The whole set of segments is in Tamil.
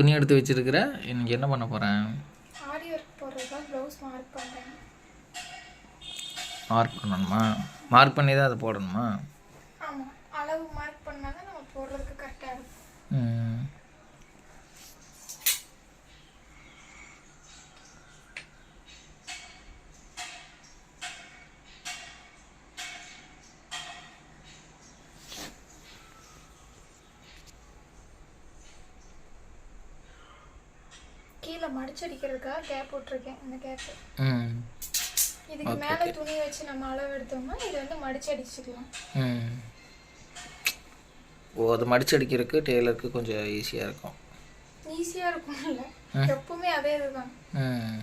துணி எடுத்து வச்சிருக்கிற இன்னைக்கு என்ன பண்ண போகிறேன் ஆரி ஒர்க் போடுறதுக்காக ப்ளவுஸ் மார்க் பண்ணுறேன் மார்க் பண்ணணுமா? மார்க் பண்ணி தான் அதை போடணுமா? ஆமாம் அளவு மார்க் பண்ணால் தான் நம்ம போடுறதுக்கு கரெக்டாக இருக்கும். மடிச்சடிக்கிறதுக்காக கேப் விட்ருக்கேன் இந்த கேப்பு ம். இதுக்கு மேலே துணி வச்சு நம்ம அளவு எடுத்தோம்னா இது வந்து மடிச்சு அடிச்சுக்கலாம். ம். ஓ அது மடிச்சு அடிக்கிறதுக்கு டெய்லருக்கு கொஞ்சம் ஈஸியாக இருக்கும். ஈஸியாக இருக்கும் இல்லை எப்பவுமே அதே இதுதான். ம்.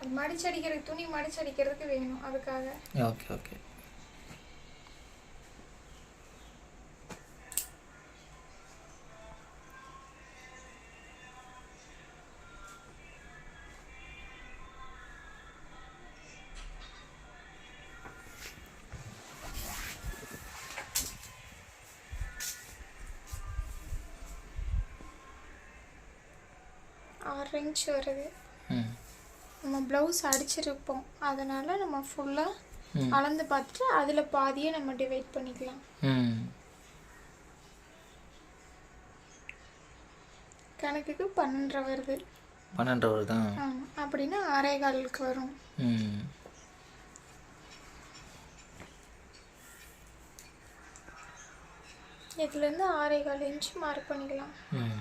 அது மடிச்சு அடிக்கிறதுக்கு துணி மடிச்சு அடிக்கிறதுக்கு வேணும் அதுக்காக. Okay okay. இன்ச் வருது நம்ம ப்ளவுஸ் அடிச்சிருப்போம். அதனால் நம்ம ஃபுல்லாக. அளந்து பார்த்துட்டு அதில் பாதியை நம்ம டிவைட் பண்ணிக்கலாம். கணக்குக்கு பன்னெண்டரை வருது. பன்னெண்டு தான் ஆமாம் அப்படின்னா ஆறே காலுக்கு வரும். இதுலேருந்து ஆறே கால் இன்ச் மார்க் பண்ணிக்கலாம் ம்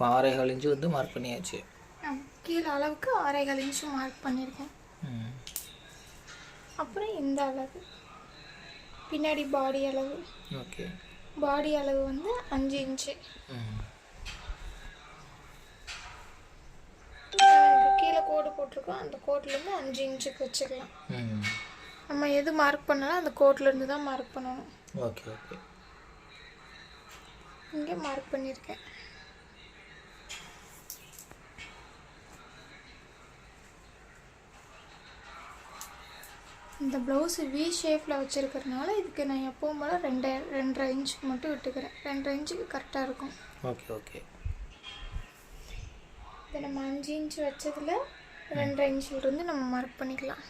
இப்போ ஆறேகால் இன்ச்சு வந்து மார்க் பண்ணியாச்சு. கீழே அளவுக்கு ஆறே கால் இன்ச் மார்க் பண்ணியிருக்கேன் அப்புறம் இந்த அளவு. பின்னாடி பாடி அளவு. ஓகே. பாடி அளவு வந்து அஞ்சு இன்ச்சு. கீழே கோடு போட்டிருக்கோம் அந்த கோட்லேருந்து அஞ்சு இன்ச்சுக்கு வச்சுக்கலாம். நம்ம எது மார்க் பண்ணாலும் அந்த கோட்லேருந்து தான் மார்க் பண்ணணும். Okay okay. இங்கே மார்க் பண்ணியிருக்கேன். இந்த ப்ளவுஸு வி ஷேப்பில் வச்சுருக்கறனால இதுக்கு நான் எப்பவும் போல் ரெண்டரை ரெண்டரை இன்ச்சுக்கு மட்டும் விட்டுக்கிறேன். ரெண்டரை இன்ச்சுக்கு கரெக்டாக இருக்கும். ஓகே ஓகே இதை நம்ம அஞ்சு இன்ச் வச்சதில் ரெண்டரை இன்ச்சில் இருந்து நம்ம மார்க் பண்ணிக்கலாம்.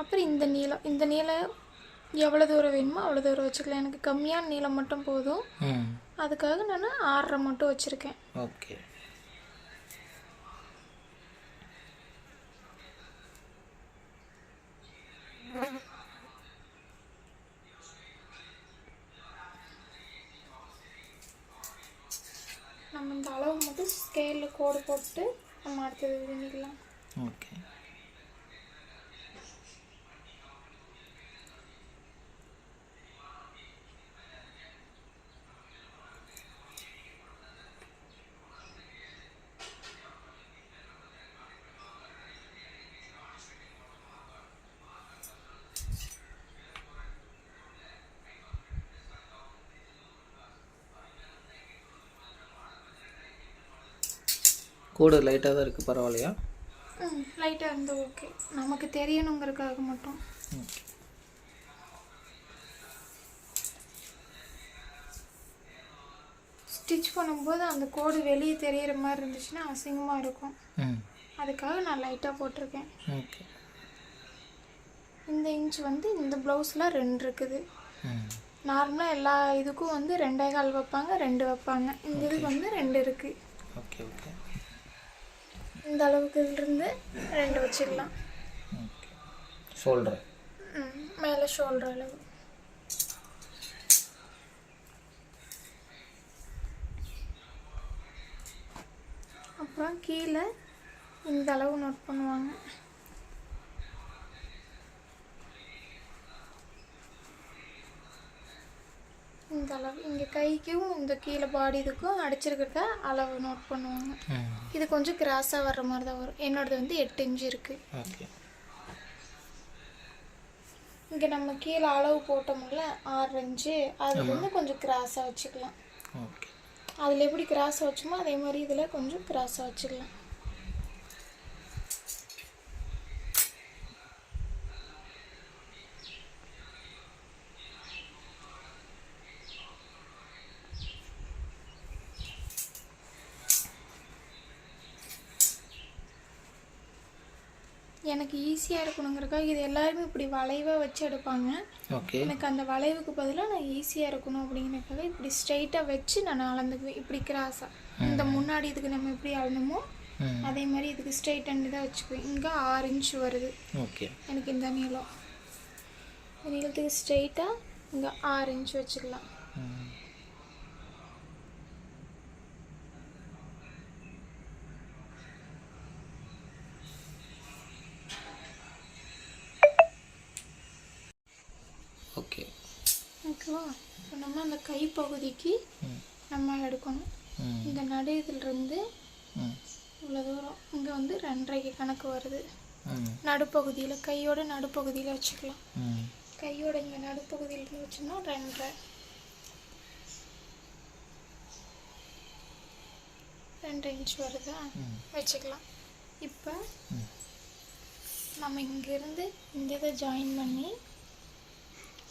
அப்புறம் இந்த நீளம் இந்த நீளம் எவ்வளோ தூரம் வேணுமோ அவ்வளோ தூரம் வச்சுக்கலாம். எனக்கு கம்மியான நீளம் மட்டும் போதும். அதுக்காக நான் ஆறரை மட்டும் வச்சுருக்கேன். ஓகே நம்ம இந்த அளவு மட்டும் ஸ்கேலில் கோடு போட்டு நம்ம அடுத்தது பண்ணிக்கலாம் ஓகே. கூட லைட்டாக தான் இருக்குது பரவாயில்லையா? ம் லைட்டாக இருந்தால் ஓகே நமக்கு தெரியணுங்கிறதுக்காக மட்டும். ஸ்டிச் பண்ணும்போது அந்த கோடு வெளியே தெரியிற மாதிரி இருந்துச்சுன்னா அசிங்கமாக இருக்கும். அதுக்காக நான் லைட்டாக போட்டிருக்கேன். ஓகே. இந்த இன்ச் வந்து இந்த ப்ளவுஸில் ரெண்டு இருக்குது. நார்மலாக எல்லா இதுக்கும் வந்து ரெண்டே கால் வைப்பாங்க ரெண்டு வைப்பாங்க. இந்த இதுக்கு வந்து ரெண்டு இருக்குது ஓகே ஓகே. இந்த அளவுக்கு இருந்து ரெண்டு வச்சுக்கலாம். ஓகே. சொல்கிறேன் ம், மேலே ஷோல்டர் அளவு. அப்புறம் கீழே இந்த அளவு நோட் பண்ணுவாங்க. இந்த அளவு இங்கே கைக்கும் இந்த கீழே பாடி இதுக்கும் அடிச்சிருக்கிறத அளவு நோட் பண்ணுவாங்க. இது கொஞ்சம் கிராஸாக வர்ற மாதிரி தான் வரும். என்னோடது வந்து எட்டு இன்ச்சு இருக்குது இங்கே நம்ம கீழே அளவு போட்டோம்ல ஆறு இன்ச்சு அது வந்து கொஞ்சம் கிராஸாக வச்சுக்கலாம். அதில் எப்படி கிராஸாக வச்சோமோ அதே மாதிரி இதில் கொஞ்சம் கிராஸாக வச்சுக்கலாம். எனக்கு ஈஸியாக இருக்கணுங்கிறக்காக இது எல்லாருமே இப்படி வளைவாக வச்சு எடுப்பாங்க. ஓகே எனக்கு அந்த வளைவுக்கு பதிலாக நான் ஈஸியாக இருக்கணும் அப்படிங்கிறதுக்காக இப்படி ஸ்ட்ரைட்டாக வச்சு நான் அளந்துக்குவேன். இப்படி கிராஸாக இந்த முன்னாடி இதுக்கு நம்ம எப்படி அளந்தோமோ ம். அதே மாதிரி இதுக்கு ஸ்ட்ரைட் அண்ட் தான் வச்சுக்குவேன். இங்கே ஆறு இன்ச் வருது. ஓகே எனக்கு இந்த நீளம். இந்த நீளத்துக்கு ஸ்ட்ரைட்டாக இங்கே ஆறு இன்ச் வச்சுக்கலாம் ம் ஓகே ஓகேவா இப்போ நம்ம அந்த கைப்பகுதிக்கு நம்ம எடுக்கணும். இந்த நடு இதிலிருந்து இவ்வளோ தூரம். இங்கே வந்து ரெண்டரைக்கு கணக்கு வருது. நடுப்பகுதியில் கையோட நடுப்பகுதியில் வச்சுக்கலாம். கையோட இங்கே நடுப்பகுதியில் வச்சோம்னா ரெண்டரை. ரெண்டு இன்ச் வருதா. வச்சுக்கலாம். இப்போ. நம்ம இங்கேருந்து இந்த இதை ஜாயின் பண்ணி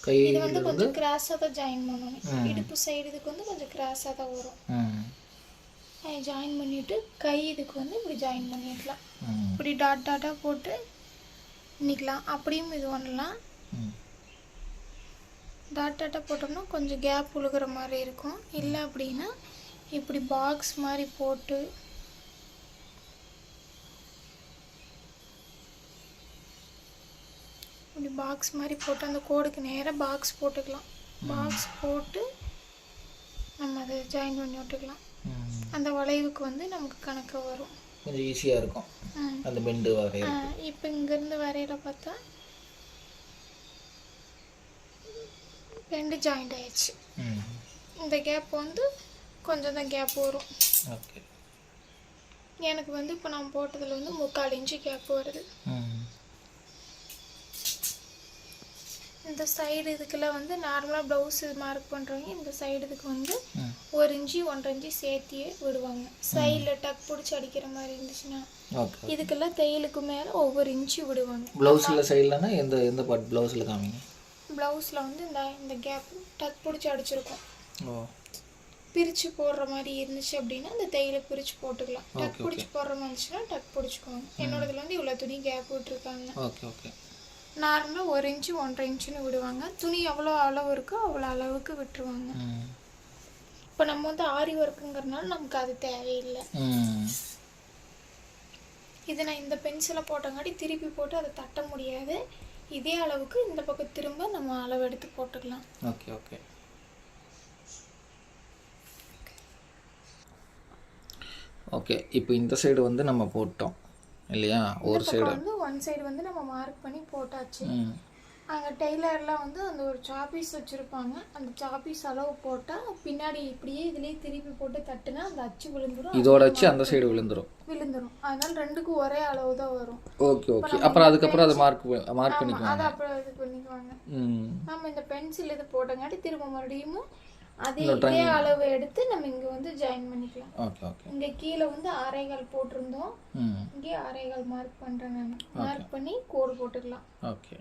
கை இது வந்து கொஞ்சம் கிராஸாக தான் ஜாயின் பண்ணணும். இடுப்பு சைடு இதுக்கு வந்து கொஞ்சம் கிராஸாக தான் வரும். ஜாயின் பண்ணிவிட்டு கை இதுக்கு வந்து இப்படி ஜாயின் பண்ணிக்கலாம். ம் இப்படி டாட் டாட்டாக போட்டு நிற்கலாம் அப்படியும் இது பண்ணலாம். டாட் டாட்டாக போட்டோம்னா கொஞ்சம் கேப் உழுகுற மாதிரி இருக்கும். இல்லை அப்படின்னா இப்படி பாக்ஸ் மாதிரி போட்டு இப்படி பாக்ஸ் மாதிரி போட்டு அந்த கோடுக்கு நேராக பாக்ஸ் போட்டுக்கலாம். பாக்ஸ் போட்டு நம்ம அதை ஜாயின் பண்ணி விட்டுக்கலாம். அந்த வளைவுக்கு வந்து நமக்கு கணக்கு வரும். கொஞ்சம் ஈஸியாக இருக்கும். அந்த பெண்டு வரைய இப்போ இங்கேருந்து வரையில பார்த்தா ரெண்டு ஜாயிண்ட் ஆயிடுச்சு. இந்த கேப் வந்து கொஞ்சம் தான் கேப் வரும். ஓகே எனக்கு வந்து இப்போ நான் போட்டதில் வந்து முக்கால் இன்ச்சு கேப் வருது. இந்த சைடு இதுக்கெல்லாம் வந்து நார்மலாக ப்ளவுஸ் மார்க் பண்ணுறவங்க இந்த சைடு இதுக்கு வந்து ஒரு இன்ச்சு ஒன்றரை இன்ச்சு சேர்த்தியே விடுவாங்க. சைடில் டக் பிடிச்சி அடிக்கிற மாதிரி இருந்துச்சுன்னா இதுக்கெல்லாம் தையலுக்கு மேலே ஒவ்வொரு இன்ச்சு விடுவாங்க. ப்ளவுஸில் சைட்லனா எந்த எந்த பார்ட் ப்ளவுஸில் காமிங்க? ப்ளவுஸில் வந்து இந்த இந்த கேப் டக் பிடிச்சி அடிச்சிருக்கோம். ஓ. பிரித்து போடுற மாதிரி இருந்துச்சு அப்படின்னா அந்த தையலை பிரித்து போட்டுக்கலாம். டக் பிடிச்சி போடுற மாதிரி இருந்துச்சுன்னா டக் பிடிச்சிக்கோங்க என்னோடதுல வந்து இவ்வளோ துணி கேப் விட்டுருக்காங்க. ஓகே ஓகே நார்மலாக ஒரு இன்ச்சு ஒன்றரை இன்ச்சுன்னு விடுவாங்க. துணி எவ்வளோ அளவு இருக்கோ அவ்வளோ அளவுக்கு விட்டுருவாங்க. இப்போ நம்ம வந்து ஆரி ஒர்க்குங்கிறனால நமக்கு அது தேவையில்லை. இதை இது நான் இந்த பென்சிலை போட்டங்காட்டி திருப்பி போட்டு அதை தட்ட முடியாது. இதே அளவுக்கு இந்த பக்கம் திரும்ப நம்ம அளவு எடுத்து போட்டுக்கலாம். Okay okay. ஓகே இப்போ இந்த சைடு வந்து நம்ம போட்டோம். இல்லையா? ஒரு சைடு வந்து ஒன் சைடு வந்து நம்ம மார்க் பண்ணி போட்டாச்சு. அங்கே டெய்லர்லாம் வந்து அந்த ஒரு சாப்பீஸ் வச்சுருப்பாங்க. அந்த சாப்பீஸ் அளவு போட்டால் பின்னாடி இப்படியே இதுலேயே திருப்பி போட்டு தட்டுனா அந்த அச்சு விழுந்துரும். இதோட வச்சு அந்த சைடு விழுந்துரும். விழுந்துரும். அதனால ரெண்டுக்கும் ஒரே அளவு தான் வரும். Okay okay. அப்புறம் அதுக்கப்புறம் அதை மார்க் மார்க் பண்ணிக்குவாங்க. அதை அப்புறம் இது பண்ணிக்குவாங்க. நம்ம இந்த பென்சில் இது போட்டங்காட்டி திரும்ப மறுபடியும் அதே இதே அளவு எடுத்து நம்ம இங்கே வந்து ஜாயின் பண்ணிக்கலாம். ஓகே ஓகே இங்கே கீழே வந்து ஆரைகால் போட்டிருந்தோம். இங்கே ஆரைகால் மார்க் பண்ணுறேன் நான். மார்க் பண்ணி கோடு போட்டுக்கலாம். ஓகே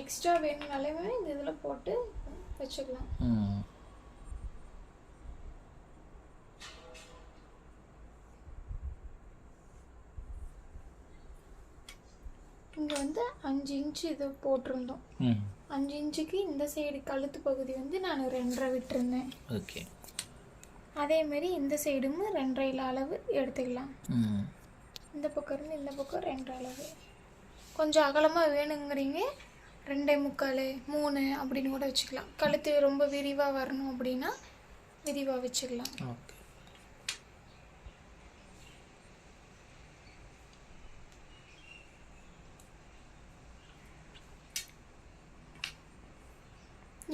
எக்ஸ்ட்ரா வேணும்னாலுமே இந்த இதில் போட்டு வச்சுக்கலாம். இங்கே வந்து அஞ்சு இன்ச்சு இது போட்டிருந்தோம். அஞ்சு இன்ச்சுக்கு இந்த சைடு கழுத்து பகுதி வந்து நான் ரெண்டரை விட்டுருந்தேன். ஓகே. அதே மாதிரி இந்த சைடும் ரெண்டரையில் அளவு எடுத்துக்கலாம். இந்த பக்கம் இருந்து இந்த பக்கம் ரெண்டரை அளவு. கொஞ்சம் அகலமாக வேணுங்கிறீங்க ரெண்டே முக்கால் மூணு அப்படின்னு கூட வச்சுக்கலாம். கழுத்து ரொம்ப விரிவாக வரணும் அப்படின்னா விரிவாக வச்சுக்கலாம். ஓகே.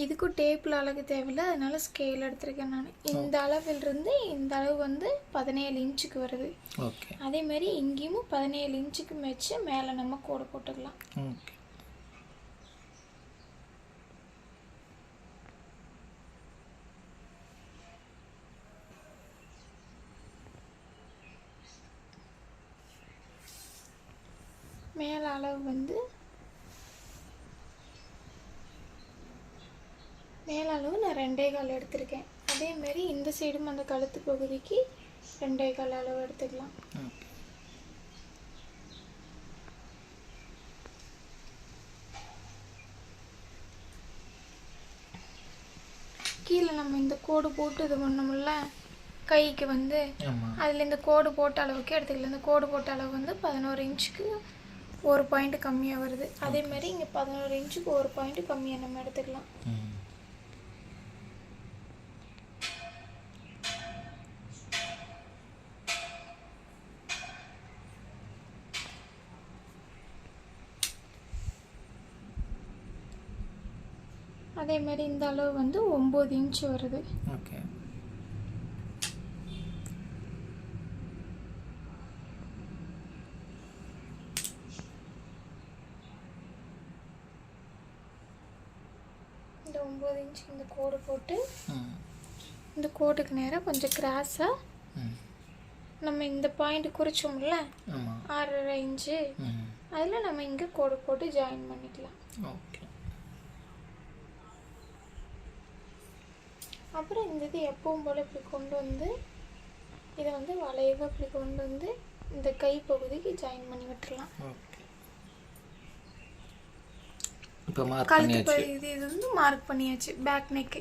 இதுக்கும் டேப்பில் அளவு தேவையில்ல அதனால ஸ்கேல் எடுத்திருக்கேன் நான். இந்த அளவிலிருந்து இந்த அளவு வந்து பதினேழு இன்ச்சுக்கு வருது. ஓகே அதே மாதிரி இங்கேயும் பதினேழு இன்ச்சுக்கு வச்சு மேலே நம்ம கோடு போட்டுக்கலாம். ஓகே மேலே அளவு வந்து மேலே அளவு நான் ரெண்டே கால் எடுத்திருக்கேன். அதே மாதிரி இந்த சைடும் அந்த கழுத்து பகுதிக்கு ரெண்டே கால் அளவு எடுத்துக்கலாம். கீழே நம்ம இந்த கோடு போட்டு இது பண்ணோம்ல கைக்கு வந்து அதில் இந்த கோடு போட்ட அளவுக்கு எடுத்துக்கலாம். இந்த கோடு போட்ட அளவு வந்து பதினோரு இன்ச்சுக்கு ஒரு பாயிண்ட் கம்மியாக வருது. அதே மாதிரி இங்கே பதினோரு இன்ச்சுக்கு ஒரு பாயிண்ட் கம்மியாக நம்ம எடுத்துக்கலாம். மாதிரி இந்த அளவு வந்து ஒம்பது இன்ச் வருது. ஓகே இந்த ஒம்பது இன்ச் இந்த கோடு போட்டு இந்த கோட்டுக்கு நேராக கொஞ்சம் கிராஸாக நம்ம இந்த பாயிண்ட் குறிச்சோம்ல ஆறரை இன்ச்சு அதில் நம்ம இங்கே கோடு போட்டு ஜாயின் பண்ணிக்கலாம் ஓகே அப்புறம் இந்த இது எப்பவும் போல் இப்படி கொண்டு வந்து இதை வந்து வளைவாக இப்படி கொண்டு வந்து இந்த கை பகுதிக்கு ஜாயின் பண்ணி விட்டுறலாம். ஓகே இப்போ மார்க் பண்ணியாச்சு பகுதி இது வந்து மார்க் பண்ணியாச்சு பேக் நெக்கு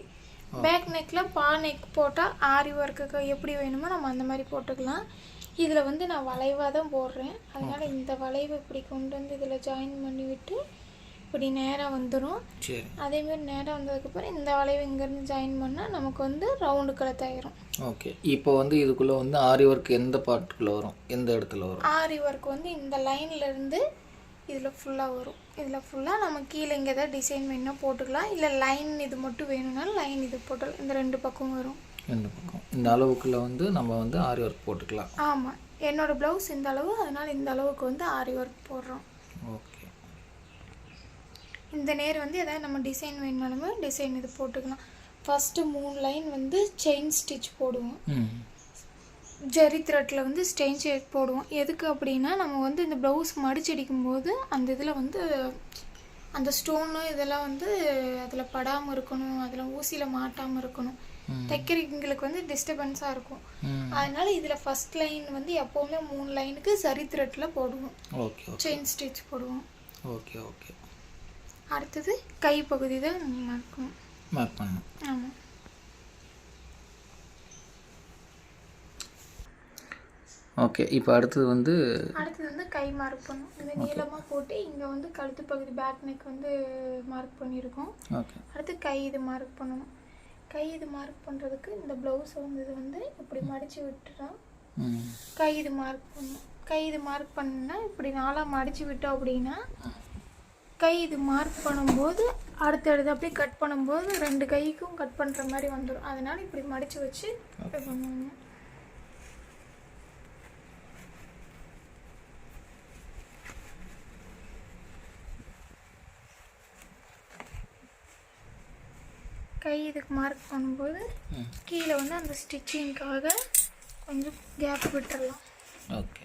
பேக் நெக்கில் பா நெக் போட்டால் ஆரி ஒர்க்குக்கு எப்படி வேணுமோ நம்ம அந்த மாதிரி போட்டுக்கலாம். இதில் வந்து நான் வளைவாக தான் போடுறேன். அதனால் இந்த வளைவை இப்படி கொண்டு வந்து இதில் ஜாயின் பண்ணி விட்டு இப்படி நேராக வந்துடும் அதேமாரி நேராக வந்ததுக்கப்புறம் இந்த வளைவு இங்கேருந்து ஜாயின் பண்ணால் நமக்கு வந்து ரவுண்டு கழுத்தாயிரும் ஓகே. இப்போ வந்து இதுக்குள்ளே வந்து ஆரி ஒர்க் எந்த பார்ட்டுக்குள்ளே வரும்? எந்த இடத்துல வரும்? ஆரி ஒர்க் வந்து இந்த லைன்ல இருந்து இதில் ஃபுல்லாக வரும். இதில் ஃபுல்லாக நம்ம கீழே இங்கே ஏதாவது டிசைன் வேணும்னா போட்டுக்கலாம். இல்லை லைன் இது மட்டும் வேணும்னாலும் லைன் இது போட்டு இந்த ரெண்டு பக்கம் வரும். இந்த பக்கம். இந்த அளவுக்குள்ளே வந்து நம்ம வந்து ஆரி ஒர்க் போட்டுக்கலாம். ஆமாம் என்னோட ப்ளவுஸ் இந்த அளவு அதனால் இந்த அளவுக்கு வந்து ஆரி ஒர்க் போடுறோம். ஓகே. இந்த நேர் வந்து ஏதாவது நம்ம டிசைன் வேணுனாலுமே டிசைன் இது போட்டுக்கலாம். ஃபஸ்ட்டு மூணு லைன் வந்து செயின் ஸ்டிச் போடுவோம். ஜரி த்ரெட்டில் வந்து ஸ்டெயின் ஷேட் போடுவோம். எதுக்கு அப்படின்னா நம்ம வந்து இந்த ப்ளவுஸ் மடிச்சடிக்கும் போது அந்த இதில் வந்து அந்த ஸ்டோனு இதெல்லாம் வந்து அதில் படாமல் இருக்கணும். அதில் ஊசியில் மாட்டாமல் இருக்கணும். தைக்கிறவங்களுக்கு வந்து டிஸ்டர்பன்ஸாக இருக்கும். அதனால இதில் ஃபஸ்ட் லைன் வந்து எப்போவுமே மூணு லைனுக்கு சரி த்ரெட்டில் போடுவோம். செயின் ஸ்டிச் போடுவோம். Okay okay. அடுத்தது கை பகுதி தான் இருக்கும் மார்க் பண்ணணும் ஆமாம் ஓகே இப்போ அடுத்தது வந்து அடுத்தது வந்து கை மார்க் பண்ணும். இந்த நீளமாக போட்டு இங்கே வந்து கழுத்து பகுதி பேக் நெக் வந்து மார்க் பண்ணியிருக்கோம் ஓகே. அடுத்து கை இது மார்க் பண்ணணும். கை இது மார்க் பண்ணுறதுக்கு இந்த ப்ளவுஸை வந்து இது வந்து இப்படி மடித்து விட்டுட்டோம் ம். கை இது மார்க் பண்ணணும். கை இது மார்க் பண்ணா இப்படி நாளாக மடித்து விட்டோம் அப்படின்னா கை இது மார்க் பண்ணும்போது அடுத்தடுத்து அப்படியே கட் பண்ணும்போது ரெண்டு கைக்கும் கட் பண்ணுற மாதிரி வந்துடும் அதனால இப்படி மடித்து வச்சு பண்ணுவாங்க. கை இதுக்கு மார்க் பண்ணும்போது கீழே வந்து அந்த ஸ்டிச்சிங்க்காக கொஞ்சம் கேப் விட்டுறலாம். ஓகே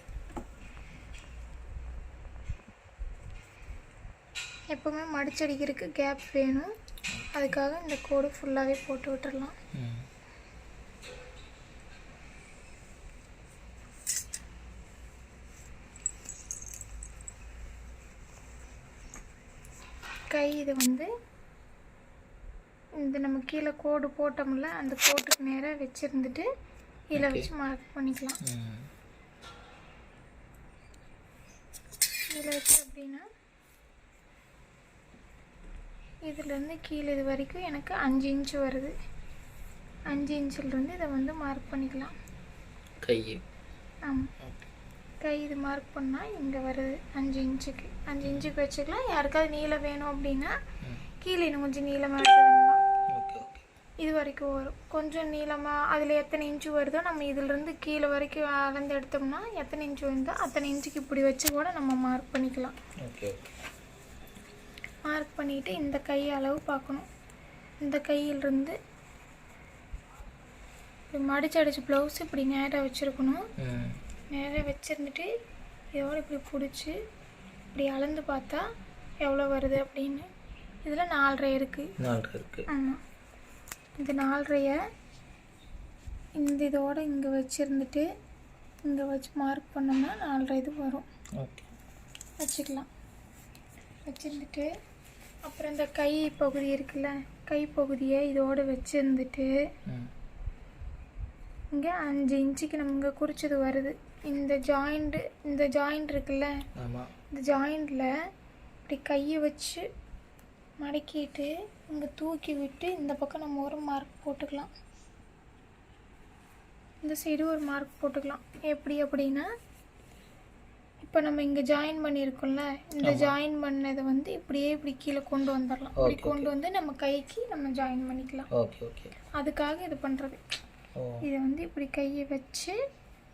எப்போவுமே மடிச்சடிக்கிறதுக்கு கேப் வேணும். அதுக்காக இந்த கோடு ஃபுல்லாகவே போட்டு விட்டுறலாம். ம் கை இது வந்து இந்த நம்ம கீழே கோடு போட்டோம்ல அந்த கோட்டுக்கு நேராக வச்சுருந்துட்டு இதில் வச்சு மார்க் பண்ணிக்கலாம். இதில் வச்சு அப்படின்னா இதுலேருந்து கீழே இது வரைக்கும் எனக்கு அஞ்சு இன்ச்சு வருது. அஞ்சு இன்ச்சிலேருந்து இதை வந்து மார்க் பண்ணிக்கலாம். கை. ஆமாம் கை இது மார்க் பண்ணால் இங்கே வருது அஞ்சு இன்ச்சுக்கு அஞ்சு இன்ச்சுக்கு வச்சுக்கலாம். யாருக்காவது நீளம் வேணும் அப்படின்னா கீழே இன்னும் கொஞ்சம் நீளமாக இது வரைக்கும் வரும். கொஞ்சம் நீளமாக அதில் எத்தனை இன்ச்சு வருதோ நம்ம இதிலிருந்து கீழே வரைக்கும் அளந்து எடுத்தோம்னா எத்தனை இன்ச்சு வருதோ அத்தனை இன்ச்சுக்கு இப்படி வச்சு கூட நம்ம மார்க் பண்ணிக்கலாம். ஓகே ஓகே மார்க் பண்ணிவிட்டு இந்த கை அளவு பார்க்கணும். இந்த கையிலிருந்து இப்படி மடிச்சு அடிச்சு ப்ளவுஸ் இப்படி நேராக வச்சுருக்கணும். நேராக வச்சுருந்துட்டு இதோட இப்படி பிடிச்சி இப்படி அளந்து பார்த்தா எவ்வளோ வருது அப்படின்னு. இதில் நாலரை இருக்குது நாலு இருக்குது ஆமாம் இந்த நாலரைய இந்த இதோட இங்கே வச்சுருந்துட்டு இங்கே வச்சு மார்க் பண்ணோம்னா நாலரை இது வரும். ஓகே. வச்சுக்கலாம். வச்சுருந்துட்டு அப்புறம் இந்த கை பகுதி இருக்குல்ல கை பகுதியை இதோட வச்சுருந்துட்டு இங்கே அஞ்சு இன்ச்சுக்கு நம்ம இங்கே குறிச்சது வருது. இந்த ஜாயிண்ட்டு இந்த ஜாயிண்ட் இருக்குல்ல இந்த ஜாயிண்டில் இப்படி கையை வச்சு மடக்கிட்டு இங்கே தூக்கி விட்டு இந்த பக்கம் நம்ம ஒரு மார்க் போட்டுக்கலாம். இந்த சைடு ஒரு மார்க் போட்டுக்கலாம். எப்படி அப்படின்னா இப்போ நம்ம இங்கே ஜாயின் பண்ணியிருக்கோம்ல இந்த ஜாயின் பண்ணதை வந்து இப்படியே இப்படி கீழே கொண்டு வந்துடலாம். இப்படி கொண்டு வந்து நம்ம கைக்கு நம்ம ஜாயின் பண்ணிக்கலாம். ஓகே ஓகே அதுக்காக இது பண்ணுறது இதை வந்து இப்படி கையை வச்சு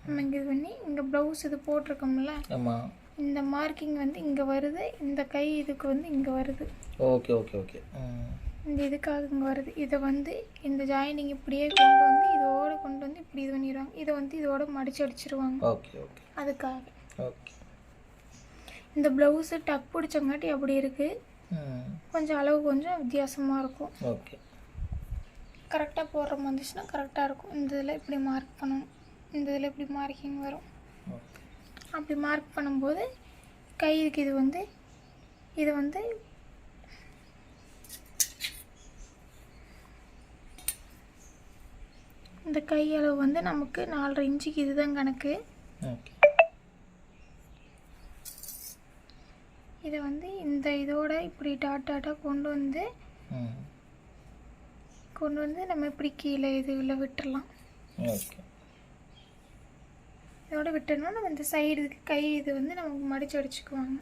நம்ம இங்கே இது பண்ணி இங்கே ப்ளவுஸ் இது போட்டிருக்கோம்ல. ஆமாம் இந்த மார்க்கிங் வந்து இங்கே வருது இந்த கை இதுக்கு வந்து இங்கே வருது. ஓகே ஓகே ஓகே இந்த இதுக்காக இங்கே வருது. இதை வந்து இந்த ஜாயினிங் இப்படியே கொண்டு வந்து இதோட கொண்டு வந்து இப்படி இது பண்ணிடுவாங்க. இதை வந்து இதோட மடிச்சு அடிச்சிருவாங்க. ஓகே ஓகே அதுக்காக. ஓகே இந்த ப்ளவுஸு டக் பிடிச்சங்காட்டி அப்படி இருக்குது கொஞ்சம் அளவு கொஞ்சம் வித்தியாசமாக இருக்கும். ஓகே. கரெக்டாக போடுற மாதிரி இருந்துச்சுன்னா கரெக்டாக இருக்கும். இந்த இதில் இப்படி மார்க் பண்ணணும். இந்த இதில் இப்படி மார்க்கிங் வரும். அப்படி மார்க் பண்ணும்போது கைக்கு இது வந்து இது வந்து இந்த கை அளவு வந்து நமக்கு நாலரை இன்ச்சுக்கு இதுதான் கணக்கு. ஓகே. இதை வந்து இந்த இதோட இப்படி டாட் டாட்டாக கொண்டு வந்து கொண்டு வந்து நம்ம இப்படி கீழே இதுல விட்டுறலாம். ஓகே. இதோட விட்டோம்னா நம்ம இந்த சைடு கை இது வந்து நமக்கு மடிச்சு அடிச்சுக்குவாங்க.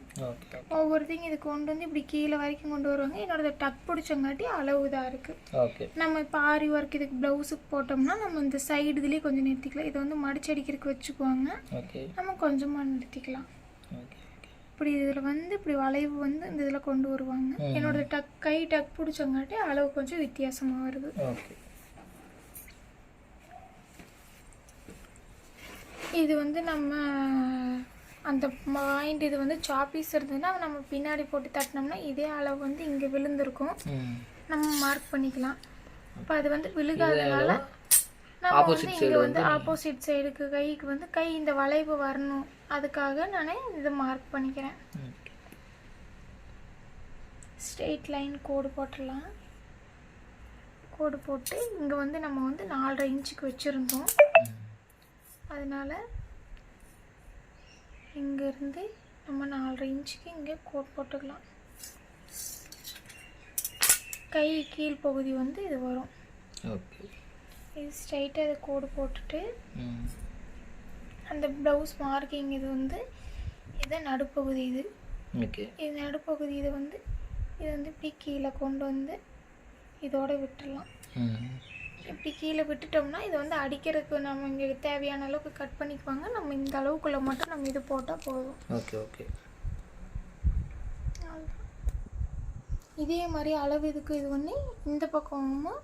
ஒவ்வொருத்தையும் இது கொண்டு வந்து இப்படி கீழே வரைக்கும் கொண்டு வருவாங்க. என்னோட டக் பிடிச்சங்காட்டி அளவு இதாக இருக்குது நம்ம இப்போ ஆரி ஒர்க் இதுக்கு ப்ளவுஸுக்கு போட்டோம்னா நம்ம இந்த சைடு இதுலேயே கொஞ்சம் நிறுத்திக்கலாம். இதை வந்து மடிச்சு அடிக்கிறதுக்கு வச்சுக்குவாங்க. நம்ம கொஞ்சமாக நிறுத்திக்கலாம். ஓகே. இப்படி இதில் வந்து இப்படி வளைவு வந்து இந்த இதில் கொண்டு வருவாங்க. என்னோட டக் கை டக் பிடிச்சங்காட்டி அளவு கொஞ்சம் வித்தியாசமாக வருது. இது வந்து நம்ம அந்த பாயிண்ட் இது வந்து சாப்பீஸ் இருந்ததுன்னா நம்ம பின்னாடி போட்டு தட்டினோம்னா இதே அளவு வந்து இங்கே விழுந்திருக்கும். நம்ம மார்க் பண்ணிக்கலாம். இப்போ அது வந்து விழுகாதனால நம்ம Opposite வந்து ஆப்போசிட் சைடுக்கு கைக்கு வந்து கை இந்த வளைவு வரணும். அதுக்காக நான் இதை மார்க் பண்ணிக்கிறேன். ஸ்ட்ரெயிட் லைன் கோடு போட்டுடலாம். கோடு போட்டு இங்கே வந்து நம்ம வந்து நாலரை இன்ச்சுக்கு வச்சுருந்தோம். அதனால இங்கேருந்து நம்ம நாலரை இன்ச்சுக்கு இங்கே கோட் போட்டுக்கலாம். கை கீழ் பகுதி வந்து இது வரும். ஓகே இது ஸ்ட்ரைட்டாக இது கோடு போட்டுட்டு அந்த ப்ளவுஸ் மார்க்கிங் இது வந்து இது நடுப்பகுதி இது. ஓகே. இது நடுப்பகுதி இது வந்து இது வந்து இப்படி கீழே கொண்டு வந்து இதோட விட்டுடலாம். இப்படி கீழே விட்டுட்டோம்னா இது வந்து அடிக்கிறதுக்கு நம்ம இங்கே தேவையான அளவுக்கு கட் பண்ணிக்குவாங்க. நம்ம இந்த அளவுக்குள்ளே மட்டும் நம்ம இது போட்டால் போதும். Okay okay. இதே மாதிரி அளவு இதுக்கு இது பண்ணி இந்த பக்கமும்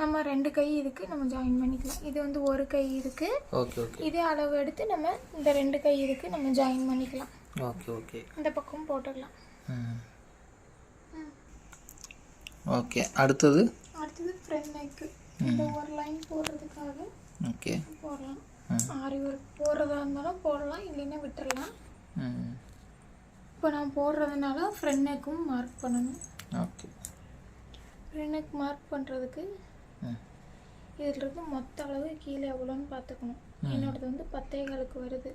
நம்ம ரெண்டு கை இதுக்கு நம்ம ஜாயின் பண்ணிக்கலாம். இது வந்து ஒரு கை இதுக்கு. ஓகே ஓகே இதே அளவு எடுத்து நம்ம இந்த ரெண்டு கை இதுக்கு நம்ம ஜாயின் பண்ணிக்கலாம். ஓகே ஓகே இந்த பக்கம் போட்டுக்கலாம். ம். ஓகே அடுத்தது? அடுத்தது ஃப்ரண்ட் நெக்கு இந்த ஒரு லைன் போடுறதுக்காக ஓகே போடலாம். ஆரி ஒர்க் போடுறதா இருந்தாலும் போடலாம் இல்லைன்னா விட்டுறலாம். இப்போ நான் போடுறதுனால ஃப்ரண்ட் நெக்கும் மார்க் பண்ணணும். ஓகே ஃப்ரண்ட் நெக் மார்க் பண்ணுறதுக்கு இதிலிருந்து மொத்த அளவு கீழே எவ்வளோன்னு பார்த்துக்கணும். என்னோடது வந்து பத்தே காலுக்கு வருது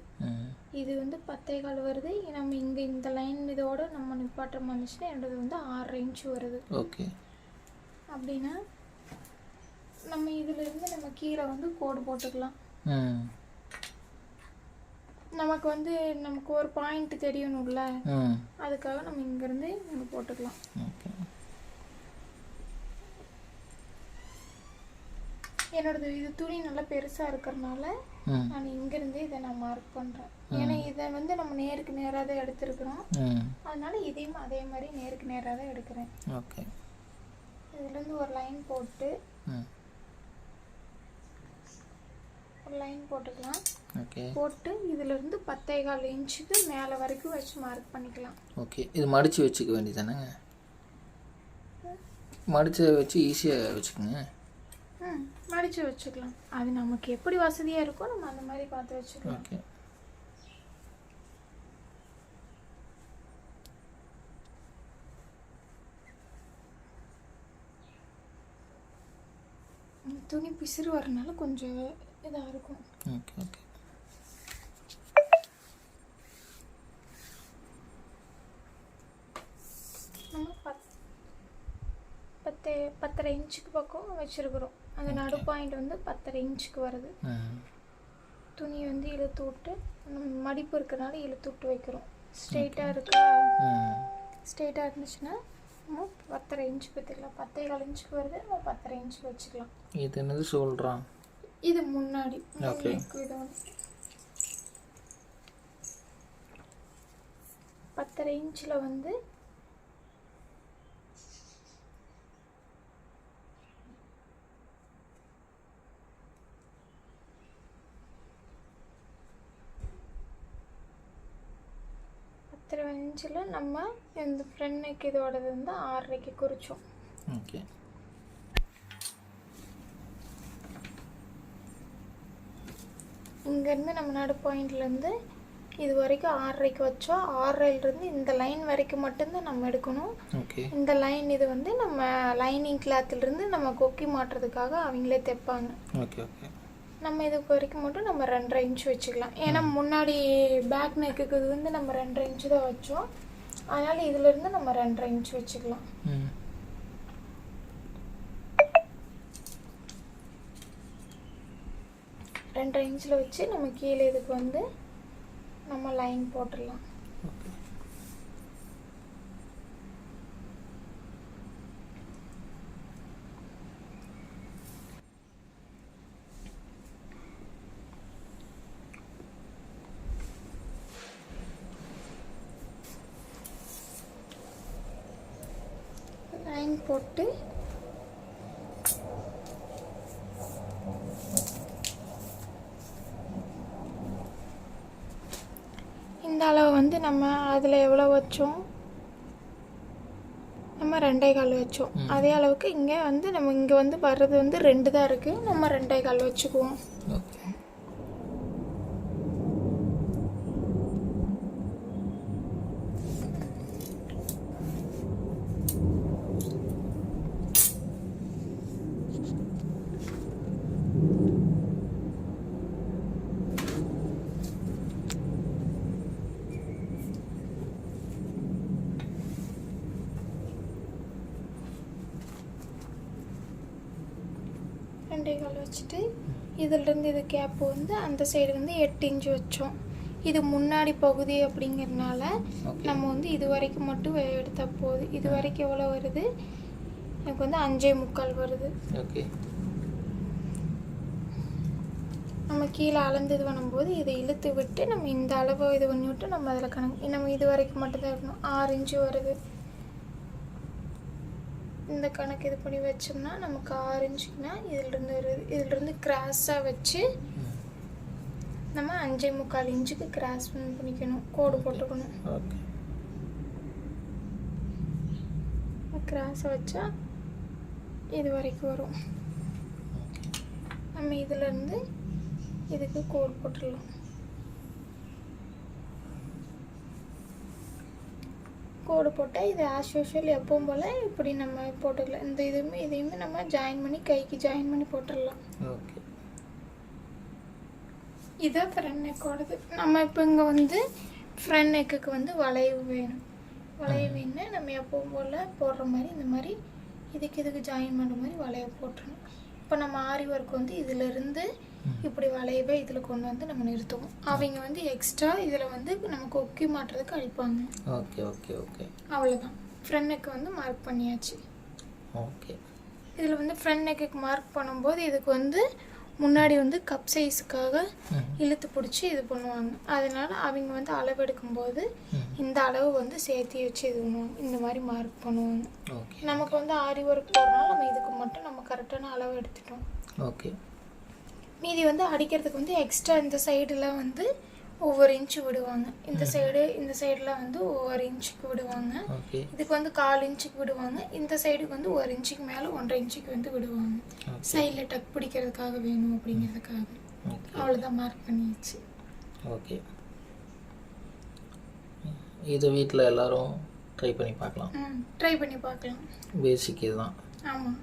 இது வந்து பத்தே கால் வருது நம்ம இங்கே இந்த லைன் இதோட நம்ம நிப்பாட்டுற மாதிரி இருந்துச்சுன்னா என்னோடது வந்து ஆறு இன்ச் வருது. ஓகே. அப்படின்னா நம்ம இதிலிருந்து நம்ம கீழே வந்து கோடு போட்டுக்கலாம். நமக்கு வந்து நமக்கு ஒரு பாயிண்ட் தெரியணும்ல அதுக்காக நம்ம இங்கேருந்து இங்கே போட்டுக்கலாம். ஓகே. என்னோடது இது துணி நல்லா பெருசாக இருக்கிறனால நான் இங்கேருந்தே இதை நான் மார்க் பண்ணுறேன் ஏன்னா இதை வந்து நம்ம நேருக்கு நேராக தான் எடுத்திருக்கிறோம் அதனால இதையும் அதே மாதிரி நேருக்கு நேராக தான் எடுக்கிறேன். ஓகே. இதுலேருந்து ஒரு லைன் போட்டு ஒரு லைன் போட்டுக்கலாம். ஓகே. போட்டு இதுலேருந்து பத்தே கால் இன்ச்சுக்கு மேலே வரைக்கும் வச்சு மார்க் பண்ணிக்கலாம். ஓகே. இது மடித்து வச்சுக்க வேண்டியதானேங்க மடித்து வச்சு ஈஸியாக வச்சுக்கோங்க. ம். மடித்து வச்சுக்கலாம். அது நமக்கு எப்படி வசதியாக இருக்கோ நம்ம அந்த மாதிரி பார்த்து வச்சுக்கலாம். துணி பிசிறு வரனால கொஞ்சம் இதாக இருக்கும். Okay okay. நம்ம பத்து பத்தரை இன்ச்சுக்கு பக்கம் வச்சுருக்குறோம். அந்த நடு பாயிண்ட் வந்து பத்தரை இன்ச்சுக்கு வருது. துணி வந்து இழுத்து விட்டு மடிப்பு இருக்கனால இழுத்து விட்டு வைக்கிறோம். ஸ்ட்ரெயிட்டாக இருக்கா? ஸ்ட்ரெயிட்டாக இருந்துச்சுன்னா நம்ம பத்தரை இன்ச்சு பற்றிக்கலாம் பத்தே கால் இன்ச்சுக்கு வருது நம்ம பத்தரை இன்ச்சுக்கு வச்சுக்கலாம். இது என்னது சொல்கிறான் இது முன்னாடி. முன்னுக்கு இது வந்து பத்தரை இன்ச்சில் வந்து இன்ச்சில் நம்ம இந்த ஃப்ரெண்ட்னுக்கு இதோடது வந்து ஆறரைக்கு குறிச்சோம். ஓகே. இங்கேருந்து நம்ம நடு பாயிண்ட்லேருந்து இது வரைக்கும் ஆறரைக்கு வச்சோம். ஆறரைலேருந்து இந்த லைன் வரைக்கும் மட்டும்தான் நம்ம எடுக்கணும். இந்த லைன் இது வந்து நம்ம லைனிங் கிளாத்துலேருந்து நம்ம கொக்கி மாட்டுறதுக்காக அவங்களே தைப்பாங்க. Okay okay. நம்ம இது வரைக்கும் மட்டும் நம்ம ரெண்டரை இன்ச் வச்சுக்கலாம். ஏன்னா முன்னாடி பேக் நெக்குக்கு இது வந்து நம்ம ரெண்டரை இன்ச்சு தான் வச்சோம். அதனால் இதுலேருந்து நம்ம ரெண்டரை இன்ச் வச்சுக்கலாம். ரெண்டரை இன்ச்சில் வச்சு நம்ம கீழே இதுக்கு வந்து நம்ம லைன் போட்டுடலாம். ஓகே லைன் போட்டு இந்த அளவு வந்து நம்ம அதில் எவ்வளோ வச்சோம்? நம்ம ரெண்டே கால் வச்சோம். அதே அளவுக்கு இங்கே வந்து நம்ம இங்கே வந்து வர்றது வந்து ரெண்டு தான் இருக்குது நம்ம ரெண்டே கால் வச்சுக்குவோம். ஓகே ரெண்டே கால் வச்சுட்டு இதிலிருந்து இது கேப்பு வந்து அந்த சைடு வந்து எட்டு இன்ச்சு வச்சோம். இது முன்னாடி பகுதி அப்படிங்கிறதுனால ஓகே நம்ம வந்து இது வரைக்கும் மட்டும் வே- எடுத்தா போதும் இது வரைக்கும் எவ்வளோ வருது? எனக்கு வந்து அஞ்சே முக்கால் வருது. ஓகே நம்ம கீழே அளந்து இது பண்ணும்போது இதை இழுத்து விட்டு நம்ம இந்த அளவு இது பண்ணி விட்டு நம்ம அதில் கணக்கு நம்ம இது வரைக்கும் மட்டும்தான் இருக்கணும் ஆறு இன்ச்சு வருது. இந்த கணக்கு இது பண்ணி வச்சோம்னா நமக்கு இன்ச்சுக்குனா இதிலிருந்து இதிலிருந்து கிராஸாக வச்சு நம்ம அஞ்சே முக்கால் இன்ச்சுக்கு கிராஸ் பண்ணிக்கணும். கோடு போட்டுக்கணும். ஓகே. கிராஸை வச்சா இது வரைக்கும் வரும். நம்ம இதிலேருந்து இதுக்கு கோடு போட்டுடலாம். கோடு போட்டால் இது ஆஸ் யூஷுவல் எப்பவும் போல் இப்படி நம்ம போட்டுக்கலாம். இந்த இதுவுமே இதையுமே நம்ம ஜாயின் பண்ணி கைக்கு ஜாயின் பண்ணி போட்டுடலாம். ஓகே. இதான் ஃப்ரண்ட் நெக்கோடது நம்ம இப்போ இங்கே வந்து ஃப்ரண்ட் நெக்குக்கு வந்து வளைவு வேணும். வளைவு வேணும்னா நம்ம எப்பவும் போல் போடுற மாதிரி இந்த மாதிரி இதுக்கு இதுக்கு ஜாயின் பண்ணுற மாதிரி வளைவு போட்டுருணும் இப்போ நம்ம ஆரி ஒர்க் வந்து இதிலிருந்து இப்படி வளையவே இதில் கொண்டு வந்து நம்ம நிறுத்துவோம். அவங்க வந்து எக்ஸ்ட்ரா இதில் வந்து நம்ம கொக்கி மாட்டுறதுக்கு அடிப்பாங்க. Okay okay okay. அவ்வளோதான் ஃப்ரண்ட் நெக்கு வந்து மார்க் பண்ணியாச்சு. ஓகே. இதில் வந்து ஃப்ரண்ட் நெக்குக்கு மார்க் பண்ணும்போது இதுக்கு வந்து முன்னாடி வந்து கப் சைஸுக்காக இழுத்து பிடிச்சி இது பண்ணுவாங்க. அதனால அவங்க வந்து அளவு எடுக்கும்போது இந்த அளவு வந்து சேர்த்து வச்சு இது பண்ணுவாங்க. இந்த மாதிரி மார்க் பண்ணுவாங்க. ஓகே. நமக்கு வந்து ஆரி ஒர்க் போடுறனால நம்ம இதுக்கு மட்டும் நம்ம கரெக்டான அளவு எடுத்துட்டோம். ஓகே. மீதி வந்து அடிக்கிறதுக்கு வந்து எக்ஸ்ட்ரா இந்த சைடுலாம் வந்து ஒவ்வொரு இன்ச்சு விடுவாங்க. இந்த சைடு இந்த சைடில் வந்து ஒவ்வொரு இன்ச்சுக்கு விடுவாங்க. இதுக்கு வந்து கால் இன்ச்சுக்கு விடுவாங்க. இந்த சைடுக்கு வந்து ஒரு இன்ச்சுக்கு மேலே ஒன்றரை இன்ச்சுக்கு வந்து விடுவாங்க. சைடில் டக் பிடிக்கிறதுக்காக வேணும் அப்படிங்கிறதுக்காக. அவ்வளோதான் மார்க் பண்ணியாச்சு. ஓகே. இது வீட்டில் எல்லாரும் ட்ரை பண்ணி பார்க்கலாம். ட்ரை பண்ணி பார்க்கலாம். பேசிக் இதுதான். ஆமாம்